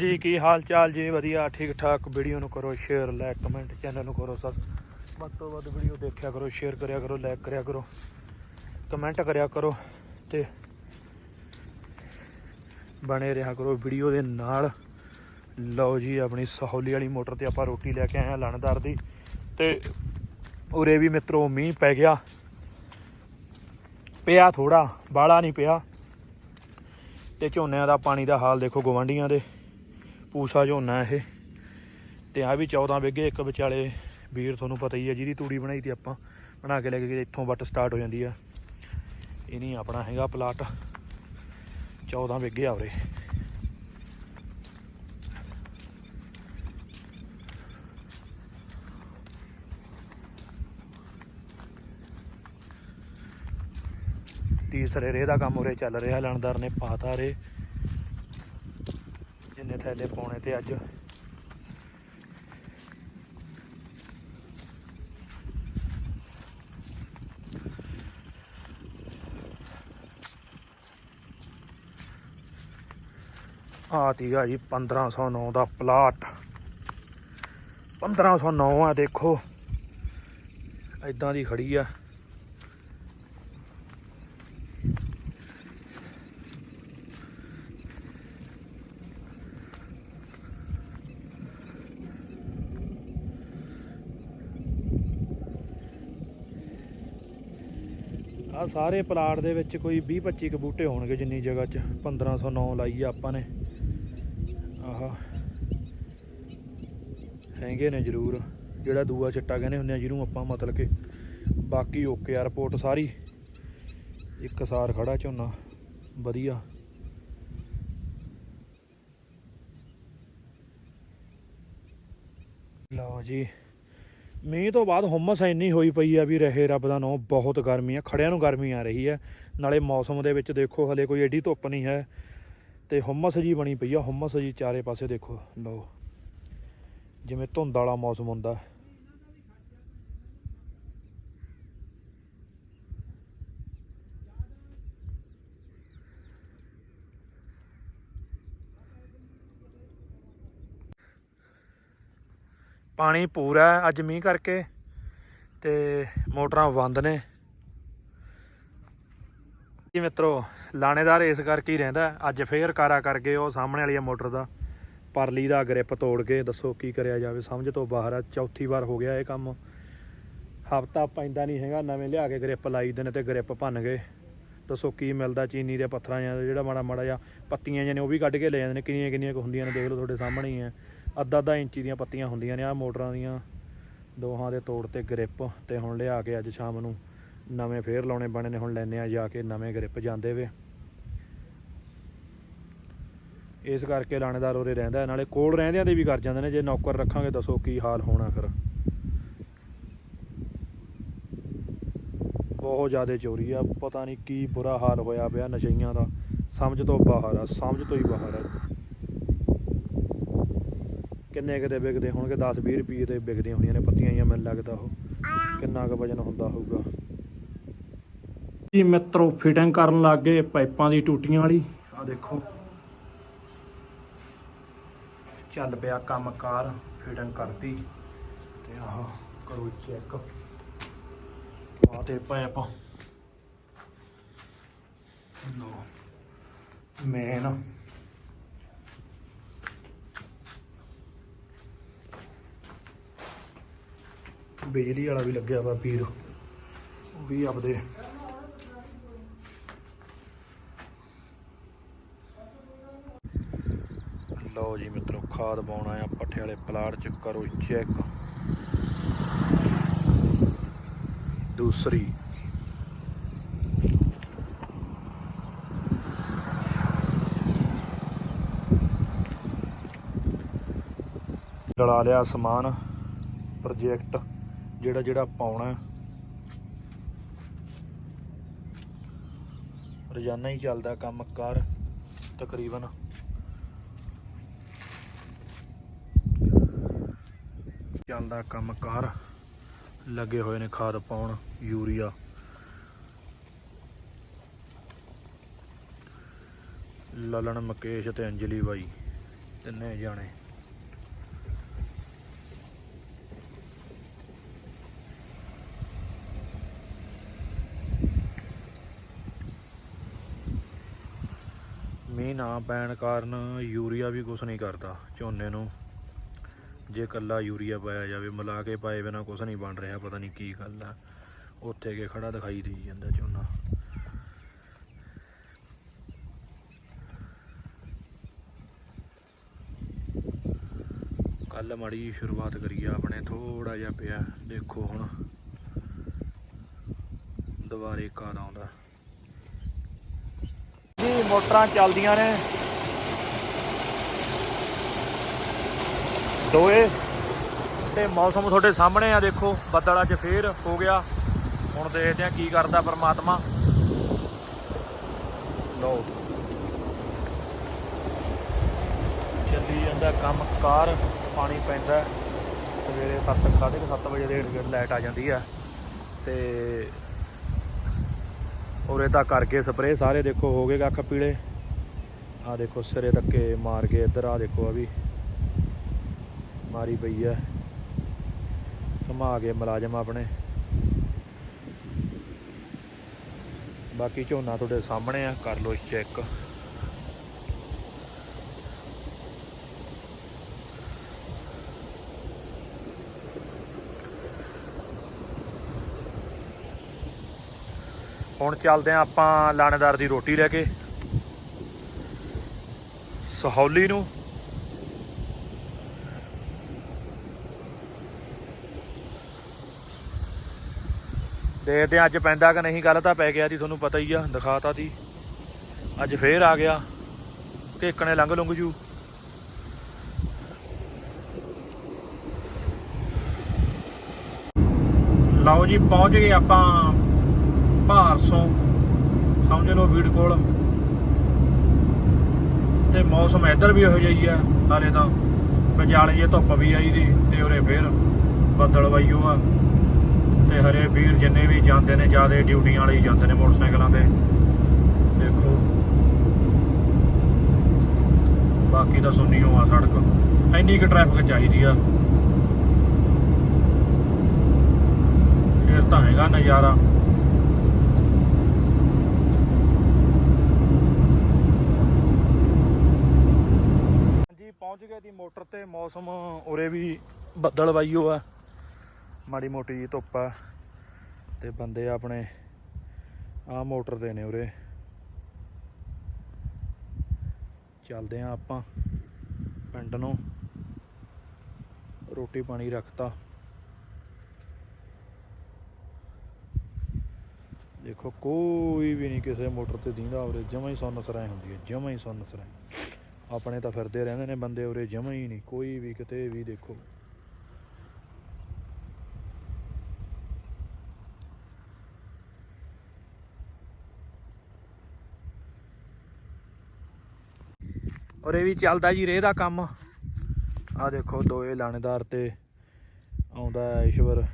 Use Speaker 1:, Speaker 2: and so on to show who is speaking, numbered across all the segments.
Speaker 1: ਜੀ, ਕੀ ਹਾਲ ਚਾਲ ਜੀ? ਵਧੀਆ ਠੀਕ ਠਾਕ ਵੀਡੀਓ ਨੂੰ ਕਰੋ ਸ਼ੇਅਰ ਲਾਈਕ ਕਮੈਂਟ ਚੈਨਲ ਨੂੰ ਕਰੋ ਸਬ ਵੱਧ ਤੋਂ ਵੱਧ ਵੀਡੀਓ ਦੇਖਿਆ ਕਰੋ ਸ਼ੇਅਰ ਕਰਿਆ ਕਰੋ ਲਾਈਕ ਕਰਿਆ ਕਰੋ ਕਮੈਂਟ ਕਰਿਆ ਕਰੋ ਤੇ ਬਣੇ ਰਿਹਾ ਕਰੋ ਵੀਡੀਓ ਦੇ ਨਾਲ। ਲਓ ਜੀ, ਆਪਣੀ ਸਹੌਲੀ ਵਾਲੀ ਮੋਟਰ ਤੇ ਆਪਾਂ ਰੋਟੀ ਲੈ ਕੇ ਆਏ ਆ ਲਣਦਾਰ ਦੀ ਤੇ ਉਰੇ ਵੀ ਮਿੱਤਰੋ ਮੀਂਹ ਪੈ ਗਿਆ। ਪਿਆ ਥੋੜਾ ਬਾਲਾ ਨਹੀਂ ਪਿਆ। ਤੇ ਝੋਨਿਆਂ ਦਾ ਪਾਣੀ ਦਾ ਹਾਲ ਦੇਖੋ ਗਵੰਡੀਆਂ ਦੇ। ਪੂਸਾ ਝੋਨਾ ਇਹ। ਤੇ ਆ ਵੀ 14 ਵਿਗੇ ਇੱਕ ਵਿਚਾਲੇ ਵੀਰ ਤੁਹਾਨੂੰ ਪਤਾ ਹੀ ਹੈ ਜਿਹਦੀ ਤੂੜੀ ਬਣਾਈ ਤੇ ਆਪਾਂ, ਬਣਾ ਕੇ ਲੈ ਕੇ ਇੱਥੋਂ ਵੱਟ ਸਟਾਰਟ ਹੋ ਜਾਂਦੀ ਆ। ਇਹ ਨਹੀਂ ਆਪਣਾ ਹੈਗਾ ਪਲਾਟ 14 ਵਿਗੇ ਆ ਉਰੇ। ਤੀਸਰੇ ਰੇਹ ਦਾ ਕੰਮ ਉਰੇ ਚੱਲ ਰਿਹਾ, ਲਣਦਾਰ ਨੇ ਪਾਤਾ ਰੇ। ਜਿੰਨੇ ਥੈਲੇ ਪਾਉਣੇ ਤੇ ਅੱਜ। ਆ ਤੀਗਾ ਜੀ 1509 ਦਾ ਪਲਾਟ। 1509 ਆ ਦੇਖੋ। ਇਦਾਂ ਦੀ ਖੜੀ ਆ। ਆ ਸਾਰੇ ਪਲਾਟ ਦੇ ਵਿੱਚ ਕੋਈ 20 25 ਕੁ ਬੂਟੇ ਹੋਣਗੇ ਜਿੰਨੀ ਜਗ੍ਹਾ 'ਚ। 1509 ਲਾਈ ਆ ਆਪਾਂ ਨੇ। ਆਹ। ਹੈਗੇ ਨੇ ਜ਼ਰੂਰ। ਜਿਹੜਾ ਦੂਆ ਚਿੱਟਾ ਕਹਿੰਦੇ ਹੁੰਦੇ ਆ, ਜਿਹਨੂੰ ਆਪਾਂ ਮਤਲਬ ਕਿ ਬਾਕੀ ਓਕੇ ਆ ਰਿਪੋਰਟ ਸਾਰੀ। ਇੱਕ ਸਾਰ ਖੜਾ ਝੋਨਾ। ਵਧੀਆ। ਲਓ ਜੀ। ਮੀਂਹ ਤੋਂ ਬਾਅਦ ਹੁਮਸ ਇੰਨੀ ਹੋਈ ਪਈ ਆ ਵੀ ਰਹੇ ਰੱਬ ਦਾ ਨਾਂ ਬਹੁਤ ਗਰਮੀ ਆ, ਖੜਿਆਂ ਨੂੰ ਗਰਮੀ ਆ ਰਹੀ ਹੈ ਨਾਲੇ ਮੌਸਮ ਦੇ ਵਿੱਚ ਦੇਖੋ, ਹਲੇ ਕੋਈ ਐਡੀ ਧੁੱਪ ਨਹੀਂ ਹੈ ਤੇ ਹੁਮਸ ਜੀ ਬਣੀ ਪਈ ਆ, ਹੁਮਸ ਜੀ ਚਾਰੇ ਪਾਸੇ ਦੇਖੋ, ਲਓ। ਜਿਵੇਂ ਧੁੰਦ ਵਾਲਾ ਮੌਸਮ ਹੁੰਦਾ। ਪਾਣੀ ਪੂਰਾ ਅੱਜ ਮੀਂਹ ਕਰਕੇ ਤੇ ਮੋਟਰਾਂ ਬੰਦ ਨੇ। ਜੀ ਮਿੱਤਰੋ, ਲਾਣੇਦਾਰ ਇਸ ਕਰਕੇ ਹੀ ਰਹਿੰਦਾ ਅੱਜ ਫੇਰ ਕਾਰਾ ਕਰ ਗਏ ਉਹ ਸਾਹਮਣੇ ਵਾਲੀ ਮੋਟਰ ਦਾ। ਪਰਲੀ ਦਾ ਗ੍ਰਿਪ ਤੋੜ ਕੇ, ਦੱਸੋ ਕੀ ਕਰਿਆ ਜਾਵੇ, ਸਮਝ ਤੋਂ ਬਾਹਰ ਆ, ਚੌਥੀ ਵਾਰ ਹੋ ਗਿਆ ਇਹ ਕੰਮ। ਹਫਤਾ ਪੈਂਦਾ ਨਹੀਂ ਹੈਗਾ, ਨਵੇਂ ਲਿਆ ਕੇ ਗ੍ਰਿਪ ਲਾਈ ਦੇ ਨੇ ਤੇ ਗ੍ਰਿਪ ਭੰਨ ਗਏ। ਦੱਸੋ ਕੀ ਮਿਲਦਾ, ਚੀਨੀ ਦੇ ਪੱਥਰਾਂ ਜਾਂ ਜਿਹੜਾ ਮਾੜਾ ਮਾੜਾ ਜਾਂ ਪੱਤੀਆਂ ਜਿਹਨੇ ਉਹ ਵੀ ਕੱਢ ਕੇ ਲੈ ਜਾਂਦੇ ਨੇ ਕਿੰਨੀਆਂ ਕਿੰਨੀਆਂ ਕੁ ਹੁੰਦੀਆਂ ਨੇ, ਦੇਖ ਲਓ ਤੁਹਾਡੇ ਸਾਹਮਣੇ ਹੀ ਹੈ। ਅੱਧਾ ਅੱਧਾ ਇੰਚੀ ਦੀਆਂ ਪੱਤੀਆਂ ਹੁੰਦੀਆਂ ਨੇ ਆ ਮੋਟਰਾਂ ਦੀਆਂ ਦੋਹਾਂ ਦੇ ਤੋੜ ਤੇ ਗ੍ਰਿਪ ਤੇ ਹੁਣ ਲਿਆ ਕੇ ਅੱਜ ਸ਼ਾਮ ਨੂੰ ਨਵੇਂ ਫੇਰ ਲਾਉਣੇ ਬਣੇ ਨੇ, ਹੁਣ ਲੈਨੇ ਆ ਜਾ ਕੇ ਨਵੇਂ ਗ੍ਰਿਪ ਜਾਂਦੇ ਵੇ। ਇਸ ਕਰਕੇ ਲਾਣੇਦਾਰ ਉਰੇ ਰਹਿੰਦਾ ਨਾਲੇ ਕੋਲ ਰਹਿੰਦਿਆਂ ਦੇ ਵੀ ਕਰ ਜਾਂਦੇ ਨੇ, ਜੇ ਨੌਕਰ ਰੱਖਾਂਗੇ ਦੱਸੋ ਕੀ ਹਾਲ ਹੋਣਾ ਫਿਰ। ਬਹੁਤ ਜ਼ਿਆਦਾ ਚੋਰੀ ਆ, ਪਤਾ ਨਹੀਂ ਕੀ ਬੁਰਾ ਹਾਲ ਹੋਇਆ ਪਿਆ ਨਸ਼ਈਆਂ ਦਾ, ਸਮਝ ਤੋਂ ਬਾਹਰ ਆ, ਸਮਝ ਤੋਂ ਹੀ ਬਾਹਰ ਆ। ਕਿੰਨੇ ਕਿਤੇ ਵਿਕਦੇ ਹੋਣਗੇ? 10 20 ਰੁਪਏ ਦੇ ਵਿਕਦੀਆਂ ਹੋਣੀਆਂ ਨੇ, ਪੱਤੀਆਂ ਜਾਂ ਮੈਨੂੰ ਲੱਗਦਾ ਉਹ। ਕਿੰਨਾ ਕੁ ਵਜਨ ਹੁੰਦਾ ਹੋਊਗਾ? ਜੀ ਮਿੱਤਰੋ ਫਿਟਿੰਗ ਕਰਨ ਲੱਗ ਗਏ ਪਾਈਪਾਂ ਦੀ ਟੂਟੀਆਂ ਵਾਲੀ। ਆ ਦੇਖੋ। ਚੱਲ ਪਿਆ ਕੰਮ ਕਾਰ ਫਿਟਿੰਗ ਕਰਤੀ। ਤੇ ਆਹ ਕਰੋ ਚੈੱਕ ਆ ਤੇ ਪਾਈਪ ਲੋ ਮੇਨ ਬਿਜਲੀ ਵਾਲਾ ਵੀ ਲੱਗਿਆ ਵਾ ਵੀਰ ਉਹ ਵੀ ਆਪਦੇ। ਲਓ ਜੀ ਮਿੱਤਰੋ, ਖਾਦ ਪਾਉਣਾ ਆ, ਪੱਠੇ ਵਾਲੇ ਪਲਾਟ ਚ, ਕਰੋ ਚੈੱਕ ਦੂਸਰੀ। ਡਲਾ ਲਿਆ ਸਮਾਨ ਪ੍ਰੋਜੈਕਟ ਜਿਹੜਾ ਜਿਹੜਾ ਪਾਉਣਾ ਰੋਜ਼ਾਨਾ ਹੀ ਚੱਲਦਾ ਕੰਮ ਕਾਰ ਤਕਰੀਬਨ। ਚੱਲਦਾ ਕੰਮ ਕਾਰ ਲੱਗੇ ਹੋਏ ਨੇ ਖਾਦ ਪਾਉਣ, ਯੂਰੀਆ। ਲਲਣ ਮੁਕੇਸ਼ ਤੇ ਅੰਜਲੀ ਬਾਈ, ਤਿੰਨੇ ਜਾਣੇ। ਮੀਂਹ ਨਾ ਪੈਣ ਕਾਰਨ ਯੂਰੀਆ ਵੀ ਕੁਝ ਨਹੀਂ ਕਰਦਾ ਝੋਨੇ ਨੂੰ। ਜੇ ਕੱਲਾ ਯੂਰੀਆ ਪਾਇਆ ਜਾਵੇ, ਮਿਲਾ ਕੇ ਪਾਏ ਬਿਨਾ ਕੁਝ ਨਹੀਂ ਬਣ ਰਿਹਾ, ਪਤਾ ਨਹੀਂ ਕੀ ਗੱਲ ਆ। ਉੱਥੇ ਕੇ ਖੜਾ ਦਿਖਾਈ ਦੇ ਜਾਂਦਾ ਝੋਨਾ। ਕੱਲ ਮਾੜੀ ਜਿਹੀ ਸ਼ੁਰੂਆਤ ਕਰੀਏ ਆਪਣੇ ਥੋੜਾ ਜਿਹਾ ਪਿਆ, ਦੇਖੋ ਹੁਣ। ਦੁਬਾਰੇ ਕਾਦ ਆਉਂਦਾ। ਮੋਟਰਾਂ ਚੱਲਦੀਆਂ ਨੇ। ਦੋਏ ਤੇ ਮੌਸਮ ਤੁਹਾਡੇ ਸਾਹਮਣੇ ਆ, ਦੇਖੋ, ਬੱਦਲ ਅੱਜ ਫੇਰ ਹੋ ਗਿਆ। ਹੁਣ ਦੇਖਦੇ ਆ ਕੀ ਕਰਦਾ ਪਰਮਾਤਮਾ। ਲਓ। ਚੱਲੀ ਜਾਂਦਾ ਕੰਮ ਕਾਰ ਪਾਣੀ ਪੈਂਦਾ ਸਵੇਰੇ 7 7:30 ਵਜੇ ਦੇ ਢੇੜ ਲਾਈਟ ਆ ਜਾਂਦੀ ਆ ਤੇ ਉਰੇ ਤਾਂ ਕਰਕੇ ਸਪਰੇਅ ਸਾਰੇ ਦੇਖੋ ਹੋ ਗਏ ਕੱਖ ਪੀਲੇ। ਆ ਦੇਖੋ ਸਿਰੇ ਧੱਕੇ ਮਾਰ ਕੇ ਇੱਧਰ ਆ ਦੇਖੋ ਆ ਵੀ ਮਾਰੀ ਪਈ ਆ। ਘੁਮਾ ਕੇ ਮੁਲਾਜ਼ਮ ਆਪਣੇ। ਬਾਕੀ ਝੋਨਾ ਤੁਹਾਡੇ ਸਾਹਮਣੇ ਆ, ਕਰ ਲੋ ਚੈੱਕ ਹੁਣ ਚੱਲਦੇ ਆ ਆਪਾਂ ਲਾਣੇਦਾਰ ਦੀ ਰੋਟੀ ਲੈ ਕੇ। ਸਹੌਲੀ ਨੂੰ। ਦੇਖਦੇ ਆ ਅੱਜ ਪੈਂਦਾ ਕਿ ਨਹੀਂ, ਗੱਲ ਤਾਂ ਪੈ ਗਿਆ ਜੀ, ਤੁਹਾਨੂੰ ਪਤਾ ਹੀ ਆ, ਦਿਖਾਤਾ ਤੀ ਅੱਜ ਫੇਰ ਆ ਗਿਆ। ਢੇਕਣੇ ਲੰਘ ਲੁੰਘ ਜੂ। ਲਓ ਜੀ, ਪਹੁੰਚ ਗਏ ਆਪਾਂ ਭਾਰਸੋਂ ਸਮਝ ਲਓ ਵੀੜ ਕੋਲ। ਤੇ ਮੌਸਮ ਇੱਧਰ ਵੀ ਇਹੋ ਜਿਹਾ ਹੀ ਆ ਹਾਲੇ ਤਾਂ ਵਿਚਾਲੇ ਜੇ ਧੁੱਪ ਵੀ ਆਈ ਦੀ ਤੇ ਉਰੇ ਫੇਰ ਬੱਦਲ ਵਾਈਓ ਆ। ਤੇ ਹਰੇ ਵੀਰ ਜਿੰਨੇ ਵੀ ਜਾਂਦੇ ਨੇ, ਜਿਆਦੇ ਡਿਊਟੀਆਂ ਵਾਲੇ ਜਾਂਦੇ ਨੇ ਮੋਟਰਸਾਈਕਲਾਂ ਤੇ। ਦੇਖੋ। ਬਾਕੀ ਤਾਂ ਸੁੰਨੀ ਹੋਆ ਸੜਕ। ਇੰਨੀ ਕੁ ਟ੍ਰੈਫਿਕ ਚਾਹੀਦੀ ਆ। ਫਿਰ ਤਾਂ ਹੈਗਾ ਨਜ਼ਾਰਾ। ਪਹੁੰਚ ਗਏ ਦੀ ਮੋਟਰ ਤੇ ਮੌਸਮ ਉਰੇ ਵੀ ਬੱਦਲ ਵਾਈਓ ਆ ਮਾੜੀ ਮੋਟੀ ਜੀ ਧੁੱਪ ਆ ਤੇ ਬੰਦੇ ਆਪਣੇ ਆ ਮੋਟਰ ਦੇ ਨੇ ਉਰੇ। ਚੱਲਦੇ ਆ ਆਪਾਂ ਪਿੰਡ ਨੂੰ। ਰੋਟੀ ਪਾਣੀ ਰੱਖਤਾ। ਦੇਖੋ, ਕੋਈ ਵੀ ਨਹੀਂ ਕਿਸੇ ਮੋਟਰ ਤੇ ਦੀਂਦਾ ਉਰੇ ਜਮਾ ਹੀ ਸੁੰਨ ਸਰਾਏ ਹੁੰਦੀ ਹੈ, ਜਮਾ ਹੀ ਸੁੰਨ ਸਰਾਏ ਆਪਣੇ ਤਾਂ ਫਿਰਦੇ ਰਹਿੰਦੇ ਨੇ, ਬੰਦੇ ਉਰੇ ਜਮਾ ਹੀ ਨਹੀਂ, ਕੋਈ ਵੀ ਕਿਤੇ ਵੀ ਦੇਖੋ। ਉਰੇ ਵੀ ਚੱਲਦਾ ਜੀ, ਰੇਹ ਦਾ ਕੰਮ। ਆ ਦੇਖੋ, ਦੋਏ ਲਾਣੇਦਾਰ ਤੇ ਆਉਂਦਾ ਹੈ ਈਸ਼ਵਰ।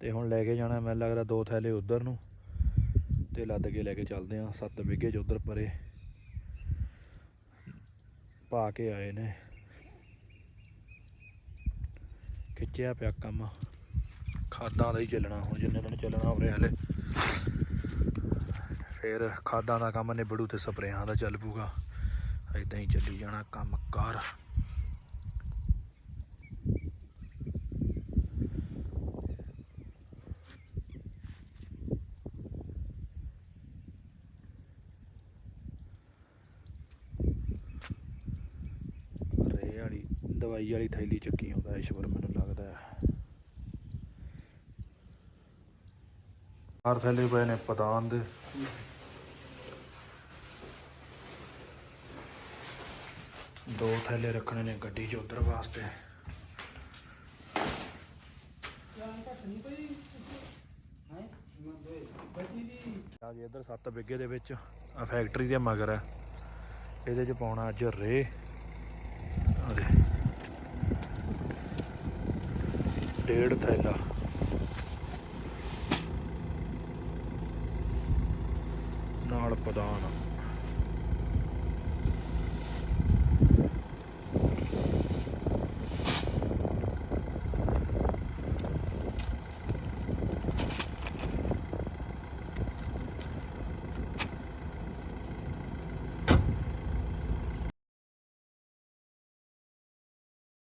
Speaker 1: ਤੇ ਹੁਣ ਲੈ ਕੇ ਜਾਣਾ, ਮੈਨੂੰ ਲੱਗਦਾ ਦੋ ਥੈਲੇ ਉਧਰ ਨੂੰ। ਤੇ ਲੱਦ ਕੇ ਲੈ ਕੇ ਚੱਲਦੇ ਆ 7 ਵਿਗੇ ਚ ਉਧਰ ਪਰੇ। ਪਾ ਕੇ ਆਏ ਨੇ। ਖਿੱਚਿਆ ਪਿਆ ਕੰਮ। ਖਾਦਾਂ ਦਾ ਹੀ ਚੱਲਣਾ ਹੁਣ, ਜਿੰਨੇ ਦਿਨ ਚੱਲਣਾ ਉਰੇ ਹਲੇ। ਫਿਰ ਖਾਦਾਂ ਦਾ ਕੰਮ ਨਿਬੜੂ ਤੇ ਸਪਰੇਆਂ ਦਾ ਚੱਲ ਪੂਗਾ ਇਦਾਂ ਹੀ ਚੱਲੀ ਜਾਣਾ ਕੰਮ ਕਾਰ ਰੇ ਵਾਲੀ ਦਵਾਈ ਵਾਲੀ ਥੈਲੀ ਚੱਕੀ ਆਉਂਦਾ, ਈਸ਼ਵਰ ਮੈਨੂੰ ਲੱਗਦਾ ਹੈ। ਹਰ ਥੈਲੇ ਪਏ ਨੇ ਪਤਾਨ ਦੇ। ਦੋ ਥੈਲੇ ਰੱਖਣੇ ਨੇ ਗੱਡੀ 'ਚ ਉਧਰ ਵਾਸਤੇ। ਆ ਜੀ ਇੱਧਰ 7 ਬਿੱਗੇ ਦੇ ਵਿੱਚ ਆ ਫੈਕਟਰੀ ਦੇ ਮਗਰ ਹੈ। ਇਹਦੇ 'ਚ ਪਾਉਣਾ ਅੱਜ ਰੇ। ਆ ਦੇ। ਡੇਢ ਥੈਲਾ ਨਾਲ ਪਦਾਨ